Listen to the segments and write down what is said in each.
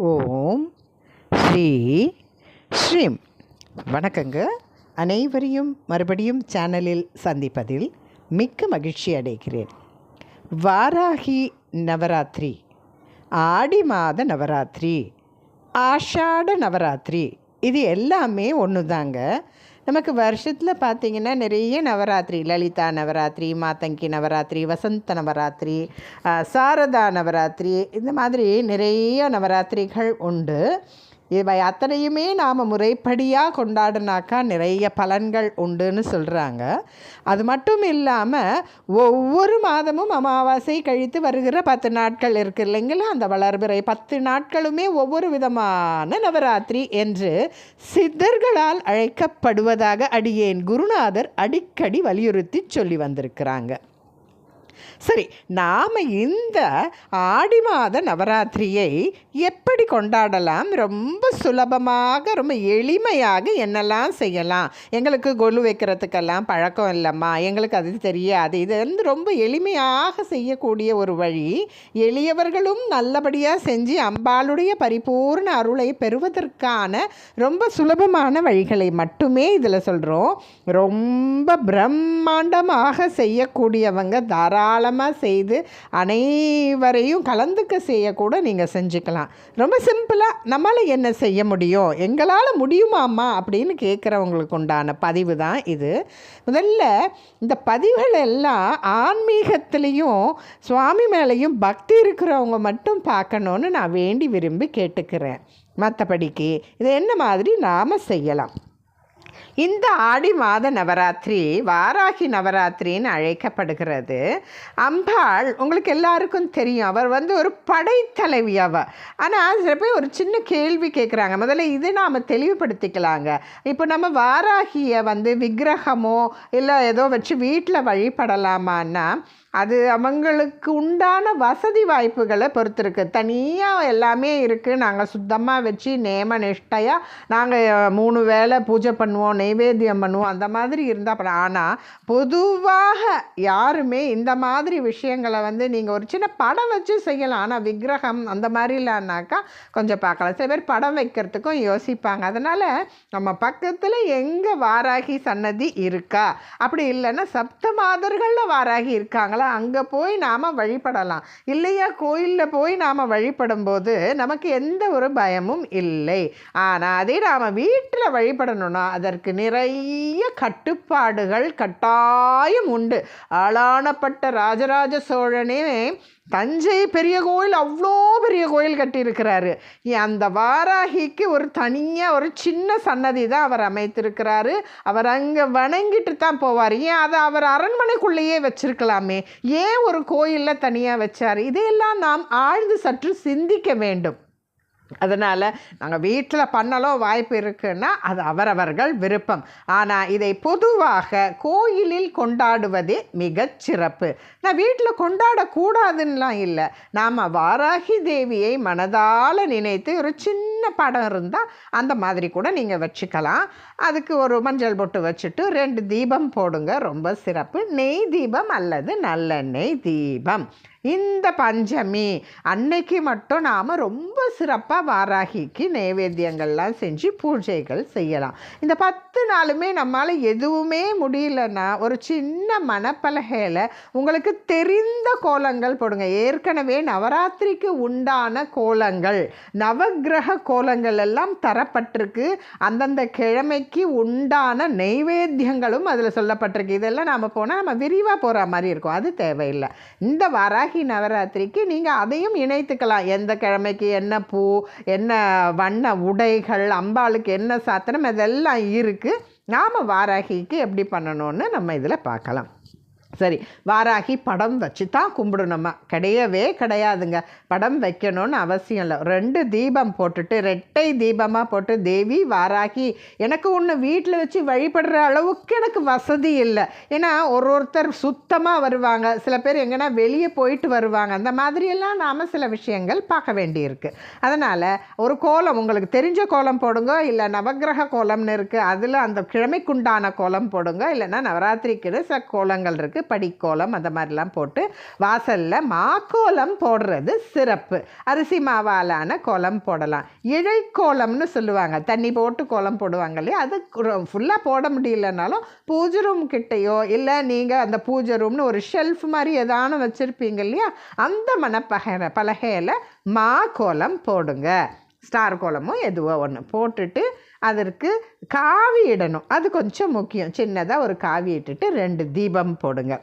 ஓம் ஸ்ரீ ஸ்ரீம். வணக்கங்க. அனைவரையும் மறுபடியும் சேனலில் சந்திப்பதில் மிக்க மகிழ்ச்சி அடைகிறேன். வாராகி நவராத்திரி ஆடி மாத நவராத்திரி ஆஷாட நவராத்திரி இது எல்லாமே ஒன்று தாங்க நமக்கு வருஷத்தில் பார்த்தீங்கன்னா நிறைய நவராத்திரி லலிதா நவராத்திரி மாத்தங்கி நவராத்திரி வசந்த நவராத்திரி சாரதா நவராத்திரி இந்த மாதிரி நிறைய நவராத்திரிகள் உண்டு. இவை அத்தனையுமே நாம் முறைப்படியாக கொண்டாடினாக்கா நிறைய பலன்கள் உண்டுன்னு சொல்கிறாங்க அது மட்டும் இல்லாமல் ஒவ்வொரு மாதமும் அமாவாசை கழித்து வருகிற பத்து நாட்கள் இருக்கு இல்லைங்களா? அந்த வளர்பிறை பத்து நாட்களுமே ஒவ்வொரு விதமான நவராத்திரி என்று சித்தர்களால் அழைக்கப்படுவதாக அடியேன் குருநாதர் அடிக்கடி வலியுறுத்தி சொல்லி வந்திருக்கிறாங்க. சரி நாம் இந்த ஆடி மாத நவராத்திரியை எப்படி கொண்டாடலாம்? ரொம்ப சுலபமாக ரொம்ப எளிமையாக என்னெல்லாம் செய்யலாம்? எங்களுக்கு கொலு வைக்கிறதுக்கெல்லாம் பழக்கம் இல்லைம்மா. எங்களுக்கு அது தெரியாது. இது வந்து ரொம்ப எளிமையாக செய்யக்கூடிய ஒரு வழி. எளியவர்களும் நல்லபடியாக செஞ்சு அம்பாளுடைய பரிபூர்ண அருளை பெறுவதற்கான ரொம்ப சுலபமான வழிகளை மட்டுமே இதில் சொல்கிறோம் ரொம்ப பிரம்மாண்டமாக செய்யக்கூடியவங்க தாராளமாக செய்து அனைவரையும் கலந்துக்க செய்யக்கூட நீங்கள் செஞ்சுக்கலாம். ரொம்ப சிம்பிளாக நம்மளால் என்ன செய்ய முடியும்? எங்களால் முடியுமாம்மா? அப்படின்னு கேட்குறவங்களுக்கு உண்டான பதிவு தான் இது. முதல்ல இந்த பதிவுகள் எல்லாம் ஆன்மீகத்திலையும் சுவாமி மேலேயும் பக்தி இருக்கிறவங்க மட்டும் பார்க்கணுன்னு நான் வேண்டி விரும்பி கேட்டுக்கிறேன். மற்றபடிக்கு இது என்ன மாதிரி நாம் செய்யலாம்? இந்த ஆடி மாத நவராத்திரி வாராகி நவராத்திரின்னு அழைக்கப்படுகிறது. அம்பாள் உங்களுக்கு எல்லாருக்கும் தெரியும். அவர் வந்து ஒரு படைத்தலைவி அவ. ஆனால் சில பேர் ஒரு சின்ன கேள்வி கேட்குறாங்க முதல்ல இது நாம் தெளிவுபடுத்திக்கலாங்க. இப்போ நம்ம வாராகியை வந்து விக்கிரகமோ இல்லை ஏதோ வச்சு வீட்டில் வழிபடலாமான்னா அது அவங்களுக்கு உண்டான வசதி வாய்ப்புகளை பொறுத்திருக்கு. தனியாக எல்லாமே இருக்குது நாங்கள் சுத்தமாக வச்சு நேம நிஷ்டையாக நாங்கள் மூணு வேளை பூஜை பண்ணுவோம் நைவேத்தியம் பண்ணுவோம். அந்த மாதிரி இருந்தால் அப்புறம் ஆனால் பொதுவாக யாருமே இந்த மாதிரி விஷயங்களை வந்து நீங்கள் ஒரு சின்ன படம் வச்சு செய்யலாம். ஆனால் விக்கிரகம் அந்த மாதிரிலான்னாக்கா கொஞ்சம் பார்க்கலாம். சில பேர் படம் வைக்கிறதுக்கும் யோசிப்பாங்க. அதனால் நம்ம பக்கத்தில் எங்கே வாராகி சன்னதி இருக்கா? அப்படி இல்லைன்னா சப்த மாதர்களில் வாராகி இருக்காங்களா? அங்கே போய் நாம் வழிபடலாம். இல்லையா? கோயிலில் போய் நாம் வழிபடும்போது நமக்கு எந்த ஒரு பயமும் இல்லை. ஆனால் அதே நாம் வீட்டில் வழிபடணும்னா அதற்கு நிறைய கட்டுப்பாடுகள் கட்டாயம் உண்டு. ஆளானப்பட்ட ராஜராஜ சோழனே தஞ்சை பெரிய கோயில் அவ்வளோ பெரிய கோயில் கட்டியிருக்கிறாரு. அந்த வாராகிக்கு ஒரு தனியாக ஒரு சின்ன சன்னதி தான் அவர் அமைத்திருக்கிறாரு. அவர் அங்கே வணங்கிட்டு தான் போவார். ஏன் அதை அவர் அரண்மனைக்குள்ளேயே வச்சிருக்கலாமே? ஏன் ஒரு கோயிலில் தனியாக வச்சார்? இதையெல்லாம் நாம் ஆழ்ந்து சற்று சிந்திக்க வேண்டும். அதனால் நாங்கள் வீட்டில் பண்ணலும் வாய்ப்பு இருக்குன்னா அது அவரவர்கள் விருப்பம். ஆனால் இதை பொதுவாக கோயிலில் கொண்டாடுவதே மிகச் சிறப்பு. நான் வீட்டில் கொண்டாடக்கூடாதுன்னெலாம் இல்லை. நாம் வாராகி தேவியை மனதால் நினைத்து ஒரு சின்ன படம் இருந்தால் அந்த மாதிரி கூட நீங்கள் வச்சுக்கலாம். அதுக்கு ஒரு மஞ்சள் பொட்டு வச்சுட்டு ரெண்டு தீபம் போடுங்க. ரொம்ப சிறப்பு. நெய் தீபம் அல்லது நல்லெண்ணெய் தீபம். இந்த பஞ்சமி அன்னைக்கு மட்டும் நாம் ரொம்ப சிறப்பாக வாராகிக்கு நைவேத்தியங்கள்லாம் செஞ்சு பூஜைகள் செய்யலாம். இந்த பத்து நாளுமே நம்மளால் எதுவுமே முடியலன்னா ஒரு சின்ன மணப்பலகையில் உங்களுக்கு தெரிந்த கோலங்கள் போடுங்க. ஏற்கனவே நவராத்திரிக்கு உண்டான கோலங்கள் நவக்கிரக கோலங்கள் எல்லாம் தரப்பட்டிருக்கு. அந்தந்த கிழமைக்கு உண்டான நைவேத்தியங்களும் அதில் சொல்லப்பட்டிருக்கு. இதெல்லாம் நாம் போனால் நம்ம விரிவாக போகிற மாதிரி இருக்கும். அது தேவையில்லை. இந்த வாராகி நவராத்திரிக்கு நீங்கள் அதையும் இணைத்துக்கலாம். எந்த கிழமைக்கு என்ன பூ என்ன வண்ண உடைகள் அம்பாளுக்கு என்ன சாத்திரம் இதெல்லாம் இருக்குது நாம் வாராகிக்கு எப்படி பண்ணணும்னு நம்ம இதில் பார்க்கலாம். சரி வாராகி படம் வச்சு தான் கும்பிடணுமா? கிடையவே கிடையாதுங்க. படம் வைக்கணும்னு அவசியம் இல்லை. ரெண்டு தீபம் போட்டுட்டு ரெட்டை தீபமாக போட்டு தேவி வாராகி எனக்கு ஒன்று வீட்டில் வச்சு வழிபடுற அளவுக்கு எனக்கு வசதி இல்லை. ஏன்னா ஒரு ஒருத்தர் சுத்தமாக வருவாங்க. சில பேர் எங்கன்னா வெளியே போயிட்டு வருவாங்க. அந்த மாதிரியெல்லாம் நாம் சில விஷயங்கள் பார்க்க வேண்டியிருக்கு. அதனால் ஒரு கோலம் உங்களுக்கு தெரிஞ்ச கோலம் போடுங்க. இல்லை நவக்கிரக கோலம்னு இருக்குது அதில் அந்த கிழமைக்குண்டான கோலம் போடுங்க. இல்லைன்னா நவராத்திரிக்குன்னு சில கோலங்கள் இருக்குது படிக்கோலம் அந்த மாதிரிலாம் போட்டு வாசலில் மாக்கோலம் போடுறது சிறப்பு. அரிசி மாவாலான கோலம் போடலாம். இழைக்கோலம்னு சொல்லுவாங்க. தண்ணி போட்டு கோலம் போடுவாங்க இல்லையா? அது ஃபுல்லாக போட முடியலனாலும் பூஜை ரூம் கிட்டேயோ இல்லை நீங்கள் அந்த பூஜை ரூம்னு ஒரு ஷெல்ஃப் மாதிரி ஏதானும் வச்சுருப்பீங்க இல்லையா? அந்த மணப்பக பலகையில் மா கோலம் போடுங்க. ஸ்டார் கோலமோ எதுவோ ஒன்று போட்டுட்டு அதற்கு காவி இடணும். அது கொஞ்சம் முக்கியம். சின்னதாக ஒரு காவி இட்டுட்டு ரெண்டு தீபம் போடுங்க.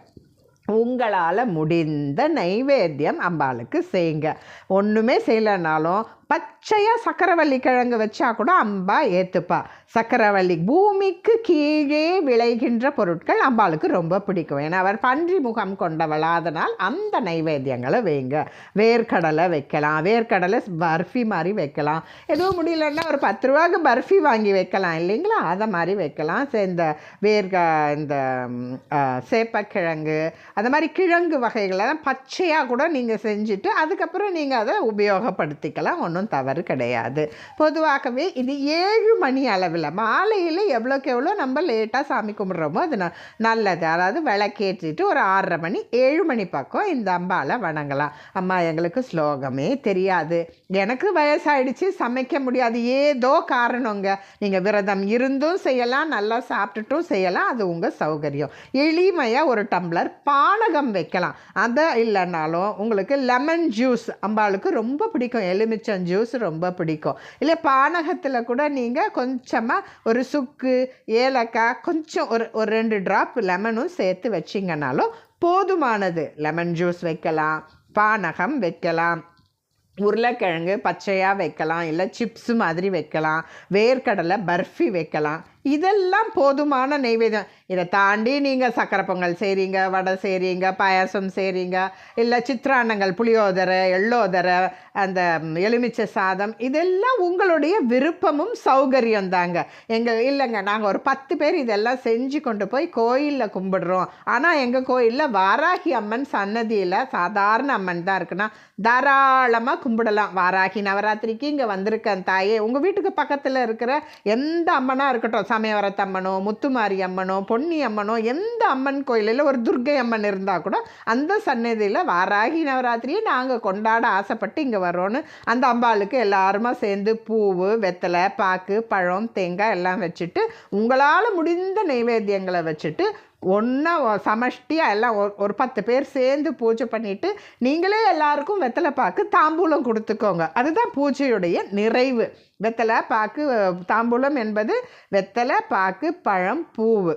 உங்களால் முடிந்த நைவேத்தியம் அம்பாளுக்கு செய்யுங்க. ஒன்றுமே செய்யலைனாலும் பச்சையாக சக்கரவள்ளி கிழங்கு வச்சா கூட அம்பா ஏற்றுப்பா சக்கரவள்ளி பூமிக்கு கீழே விளைகின்ற பொருட்கள் அம்பாளுக்கு ரொம்ப பிடிக்கும். ஏன்னா அவர் பன்றி முகம் கொண்டவள். அதனால் அந்த நைவேத்தியங்களை வைங்க. வேர்க்கடலை வைக்கலாம். வேர்க்கடலை பர்ஃபி மாதிரி வைக்கலாம். எதுவும் முடியலன்னா ஒரு பத்து ரூபாய்க்கு பர்ஃபி வாங்கி வைக்கலாம். இல்லைங்களா? அதை மாதிரி வைக்கலாம். இந்த வேர்க இந்த சேப்பக்கிழங்கு அந்த மாதிரி கிழங்கு வகைகளெல்லாம் பச்சையாக கூட நீங்கள் செஞ்சுட்டு அதுக்கப்புறம் நீங்கள் அதை உபயோகப்படுத்திக்கலாம். ஒன்று ஒன்றும் தவறு கிடையாது. பொதுவாகவே இது ஏழு மணி அளவில் மாலையில் எவ்வளோக்கு எவ்வளோ நம்ம லேட்டாக சாமி கும்பிட்றோமோ அது ந- நல்லது. அதாவது விளக்கேற்றிட்டு ஒரு ஆறரை மணி ஏழு மணி பக்கம் இந்த அம்பாவை வணங்கலாம். அம்மா எங்களுக்கு ஸ்லோகமே தெரியாது. எனக்கு வயசாயிடுச்சு சமைக்க முடியாது. ஏதோ காரணங்க. நீங்கள் விரதம் இருந்தும் செய்யலாம் நல்லா சாப்பிட்டுட்டும் செய்யலாம். அது உங்கள் சௌகரியம். எளிமையாக ஒரு டம்ளர் பானகம் வைக்கலாம். அதை இல்லைனாலும் உங்களுக்கு லெமன் ஜூஸ் அம்பாளுக்கு ரொம்ப பிடிக்கும். எலுமிச்சம் ஜூஸ் ரொம்ப பிடிக்கும். இல்லை பானகத்தில் கூட நீங்கள் கொஞ்சமாக ஒரு சுக்கு ஏலக்காய் கொஞ்சம் ஒரு ஒரு ரெண்டு ட்ராப் லெமனும் சேர்த்து வச்சிங்கனாலும் போதுமானது. லெமன் ஜூஸ் வைக்கலாம் பானகம் வைக்கலாம் உருளைக்கிழங்கு பச்சையாக வைக்கலாம் இல்லை சிப்ஸு மாதிரி வைக்கலாம் வேர்க்கடலை பர்ஃபி வைக்கலாம். இதெல்லாம் போதுமான நெய்வேதம் இதை தாண்டி நீங்கள் சக்கரை பொங்கல் செய்கிறீங்க வடை செய்கிறீங்க பாயாசம் செய்கிறீங்க இல்லை சித்ரான்னங்கள் புளியோதரை எள்ளோதரை அந்த எலுமிச்சை சாதம் இதெல்லாம் உங்களுடைய விருப்பமும் சௌகரியம் தாங்க. எங்கள் இல்லைங்க நாங்கள் ஒரு பத்து பேர் இதெல்லாம் செஞ்சு கொண்டு போய் கோயிலில் கும்பிடுறோம். ஆனால் எங்கள் கோயிலில் வாராகி அம்மன் சன்னதியில் சாதாரண அம்மன் தான் இருக்குன்னா தாராளமாக கும்பிடலாம். வாராகி நவராத்திரிக்கு இங்கே வந்திருக்கேன் தாயே. உங்கள் வீட்டுக்கு பக்கத்தில் இருக்கிற எந்த அம்மனாக இருக்கட்டும் சமயவரத்தம்மனோ முத்துமாரி அம்மனோ பொன்னி அம்மனோ எந்த அம்மன் கோயிலில் ஒரு துர்க்கை அம்மன் இருந்தால் கூட அந்த சன்னதியில் வாராகி நவராத்திரியை நாங்கள் கொண்டாட ஆசைப்பட்டு இங்கே வரோன்னு அந்த அம்பாளுக்கு எல்லாருமா சேர்ந்து பூவு வெத்தலை பாக்கு பழம் தேங்காய் எல்லாம் வச்சுட்டு உங்களால் முடிந்த நைவேத்தியங்களை வச்சுட்டு ஒன்றா சமஷ்டியாக எல்லாம் ஒரு ஒரு பத்து பேர் சேர்ந்து பூஜை பண்ணிவிட்டு நீங்களே எல்லாருக்கும் வெத்தலை பாக்கு தாம்பூலம் கொடுத்துக்கோங்க. அதுதான் பூஜையுடைய நிறைவு. வெத்தலை பாக்கு தாம்பூலம் என்பது வெத்தலை பாக்கு பழம் பூவு.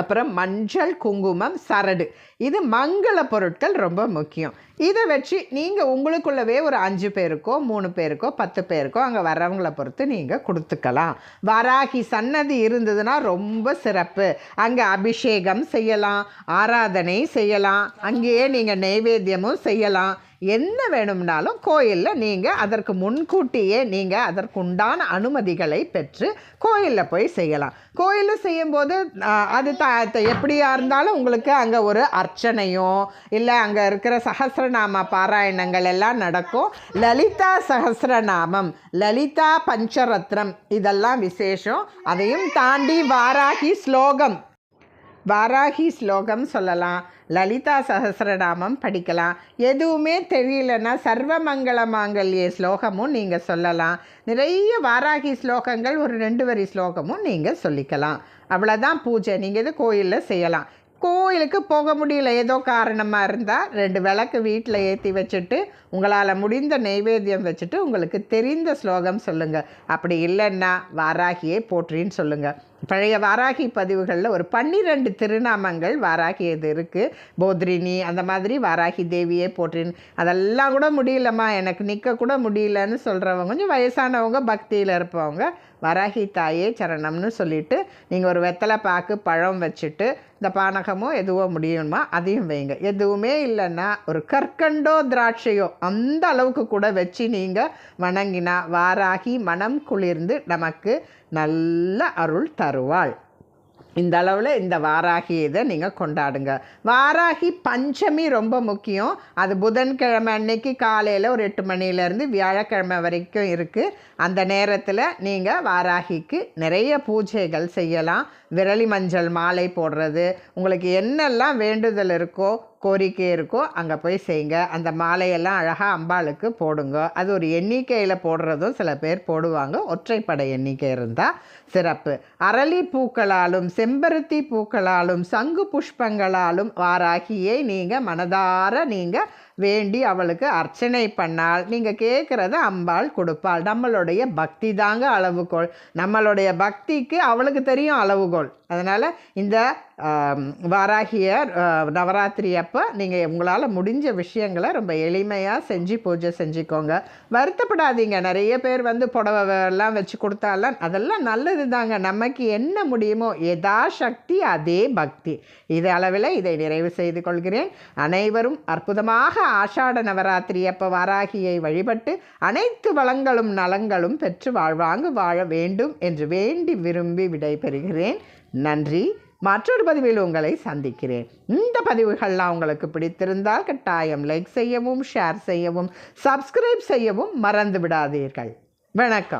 அப்புறம் மஞ்சள் குங்குமம் சரடு. இது மங்கள பொருட்கள் ரொம்ப முக்கியம். இதை வச்சு நீங்கள் உங்களுக்குள்ளவே ஒரு அஞ்சு பேருக்கோ மூணு பேருக்கோ பத்து பேருக்கோ அங்கே வர்றவங்கள பொறுத்து நீங்கள் கொடுத்துக்கலாம். வராகி சன்னதி இருந்ததுன்னா ரொம்ப சிறப்பு. அங்கே அபிஷேகம் செய்யலாம் ஆராதனை செய்யலாம் அங்கேயே நீங்கள் நெய்வேத்தியமும் செய்யலாம். என்ன வேணும்னாலும் கோயிலில் நீங்கள் அதற்கு முன்கூட்டியே நீங்கள் அதற்குண்டான அனுமதிகளை பெற்று கோயிலில் போய் செய்யலாம். கோயிலில் செய்யும்போது அது த த- எப்படியா இருந்தாலும் உங்களுக்கு அங்கே ஒரு அர்ச்சனையோ இல்லை அங்கே இருக்கிற சஹஸ்ரநாம பாராயணங்கள் எல்லாம் நடக்கும். லலிதா சஹஸ்ரநாமம் லலிதா பஞ்சரத்னம் இதெல்லாம் விசேஷம். அதையும் தாண்டி வாராகி ஸ்லோகம். வாராகி ஸ்லோகம் சொல்லலாம். லலிதா சஹஸ்ரநாமம் படிக்கலாம். எதுவுமே தெரியலன்னா சர்வமங்கள மாங்கல்ய ஸ்லோகமும் நீங்கள் சொல்லலாம். நிறைய வாராகி ஸ்லோகங்கள் ஒரு ரெண்டு வரி ஸ்லோகமும் நீங்கள் சொல்லிக்கலாம். அவ்வளோதான் பூஜை. நீங்கள் இது கோயிலில் செய்யலாம். கோயிலுக்கு போக முடியல. ஏதோ காரணமாக இருந்தால் ரெண்டு விளக்கு வீட்டில் ஏற்றி வச்சுட்டு உங்களால் முடிந்த நெய்வேத்தியம் வச்சுட்டு உங்களுக்கு தெரிந்த ஸ்லோகம் சொல்லுங்கள் அப்படி இல்லைன்னா வாராகியே போற்றின்னு சொல்லுங்கள் பழைய வாராகி பதிவுகளில் ஒரு பன்னிரெண்டு திருநாமங்கள் வாராகி இது இருக்குது போத்ரினி அந்த மாதிரி வாராகி தேவியே போற்றின்னு. அதெல்லாம் கூட முடியலம்மா. எனக்கு நிற்க கூட முடியலன்னு சொல்கிறவங்க கொஞ்சம் வயசானவங்க பக்தியில் இருப்பவங்க வராகி தாயே சரணம்னு சொல்லிட்டு நீங்கள் ஒரு வெத்தலை பாக்கு பழம் வச்சுட்டு இந்த பானகமோ எதுவோ முடியுமா அதையும் வைங்க. எதுவுமே இல்லைன்னா ஒரு கற்கண்டோ திராட்சையோ அந்த அளவுக்கு கூட வச்சு நீங்கள் வணங்கினா வாராகி மனம் குளிர்ந்து நமக்கு நல்ல அருள் தருவாள். இந்த அளவில் இந்த வாராகி இதை நீங்கள் கொண்டாடுங்க. வாராகி பஞ்சமி ரொம்ப முக்கியம். அது புதன்கிழமை அன்னைக்கு காலையில் ஒரு எட்டு மணிலேருந்து வியாழக்கிழமை வரைக்கும் இருக்குது அந்த நேரத்தில் நீங்கள் வாராகிக்கு நிறைய பூஜைகள் செய்யலாம். விரலி மஞ்சள் மாலை போடுறது. உங்களுக்கு என்னெல்லாம் வேண்டுதல் இருக்கோ கோரிக்கை இருக்கோ அங்கே போய் செய்யுங்க. அந்த மாலையெல்லாம் அழகாக அம்பாளுக்கு போடுங்க. அது ஒரு எண்ணிக்கையில் போடுறதும் சில பேர் போடுவாங்க. ஒற்றைப்படை எண்ணிக்கை இருந்தால் சிறப்பு. அரளி பூக்களாலும் செம்பருத்தி பூக்களாலும் சங்கு புஷ்பங்களாலும் வாராகியை நீங்கள் மனதார நீங்கள் வேண்டி அவளுக்கு அர்ச்சனை பண்ணால் நீங்கள் கேட்குறத அம்பாள் கொடுப்பாள். நம்மளுடைய பக்தி தாங்க அளவுகோல். நம்மளுடைய பக்திக்கு அவளுக்கு தெரியும் அளவுகோல். அதனால் இந்த வாராகிய நவராத்திரி அப்போ நீங்கள் உங்களால் முடிஞ்ச விஷயங்களை ரொம்ப எளிமையாக செஞ்சு பூஜை செஞ்சுக்கோங்க. வருத்தப்படாதீங்க. நிறைய பேர் வந்து புடவைலாம் எல்லாம் வச்சு கொடுத்தாலாம் அதெல்லாம் நல்லது தாங்க நமக்கு என்ன முடியுமோ எதா சக்தி அதே பக்தி. இது அளவில் இதை நிறைவு செய்து கொள்கிறேன். அனைவரும் அற்புதமாக ஆஷாட நவராத்திரி அப்போ வாராகியை வழிபட்டு அனைத்து வளங்களும் நலங்களும் பெற்று வாழ்வாங்கு வாழ வேண்டும் என்று வேண்டி விரும்பி விடைபெறுகிறேன். நன்றி. மற்றொரு பதிவில் உங்களை சந்திக்கிறேன். இந்த பதிவுகள்லாம் உங்களுக்கு பிடித்திருந்தால் கட்டாயம் லைக் செய்யவும் ஷேர் செய்யவும் சப்ஸ்கிரைப் செய்யவும் மறந்து விடாதீர்கள் வணக்கம்.